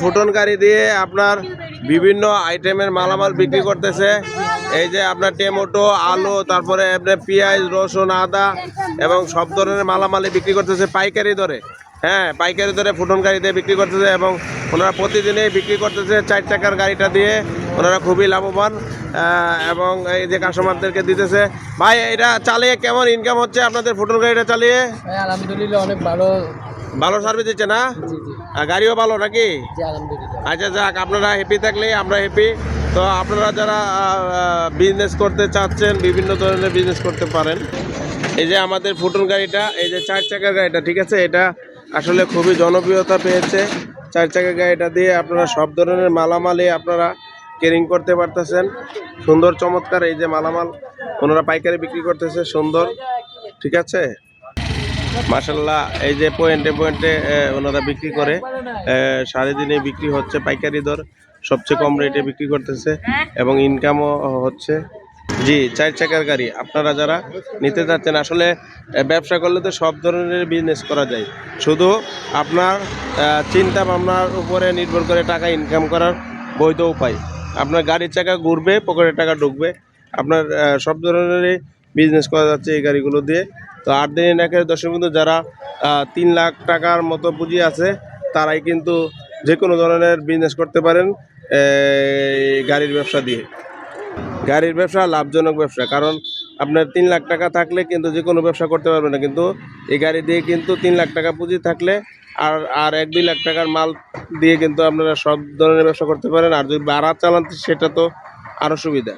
ফুটন গাড়ি দিয়ে আপনার বিভিন্ন আইটেমের মালামাল বিক্রি করতেছে। এই যে আপনার টেমোটো, আলু, তারপরে আপনার পেঁয়াজ, রসুন, আদা এবং সব ধরনের মালামালি বিক্রি করতেছে পাইকারি দরে। হ্যাঁ পাইকারি দরে গাড়ি দিয়ে বিক্রি করতেছে এবং ওনারা প্রতিদিনই বিক্রি করতেছে চার চাকার গাড়িটা দিয়ে। ওনারা খুবই লাভবান এবং এই যে কাস্টমারদেরকে দিতেছে। ভাই এটা চালিয়ে কেমন ইনকাম হচ্ছে আপনাদের ফুটন গাড়িটা চালিয়ে? আলহামদুলিল্লাহ অনেক ভালো ভালো সার্ভিস দিচ্ছে না? গাড়িও ভালো নাকি? আচ্ছা যাক আপনারা হ্যাপি থাকলে আমরা হ্যাপি তো আপনারা যারা বিজনেস করতে চাচ্ছেন বিভিন্ন ধরনের বিজনেস করতে পারেন। এই যে আমাদের ফুটন গাড়িটা এই যে চার চাকার গাড়িটা ঠিক আছে? এটা আসলে খুবই জনপ্রিয়তা পেয়েছে। চার চাকার গাড়িটা দিয়ে আপনারা সব ধরনের মালামালই আপনারা কেরিং করতে পারতেছেন। সুন্দর চমৎকার এই যে মালামাল ওনারা পাইকারি বিক্রি করতেছে সুন্দর। ঠিক আছে? মাসাল্লাহ এই যে পয়েন্টে পয়েন্টে ওনারা বিক্রি করে সারাদিনে বিক্রি হচ্ছে পাইকারি দর, সবচেয়ে কম রেটে বিক্রি করতেছে, এবং ইনকামও হচ্ছে। জি, চার চাকার গাড়ি, আপনারা যারা নিতে যাচ্ছেন, আসলে ব্যবসা করলে তো সব ধরনের বিজনেস করা যায়। শুধু আপনার চিন্তা ভাবনার উপরে নির্ভর করে টাকা ইনকাম করার বৈধ উপায়। আপনার গাড়ির চাকা ঘুরবে পকেটে টাকা ঢুকবে, আপনার সব ধরনেরই বিজনেস করা যাচ্ছে এই গাড়িগুলো দিয়ে। তো আট দিনের নাকের দর্শক বন্ধু যারা তিন লাখ টাকার মতো পুঁজি আছে, তারাই কিন্তু যে কোনো ধরনের বিজনেস করতে পারেন গাড়ির ব্যবসা দিয়ে। গাড়ির ব্যবসা লাভজনক ব্যবসা, কারণ আপনার তিন লাখ টাকা থাকলে কিন্তু যে কোনো ব্যবসা করতে পারবেন না, কিন্তু এই গাড়ি দিয়ে কিন্তু তিন লাখ টাকা পুঁজি থাকলে আর আর এক দুই লাখ টাকার মাল দিয়ে কিন্তু আপনারা সব ধরনের ব্যবসা করতে পারেন, আর যদি ভাড়া চালান, সেটা তো আরও সুবিধা।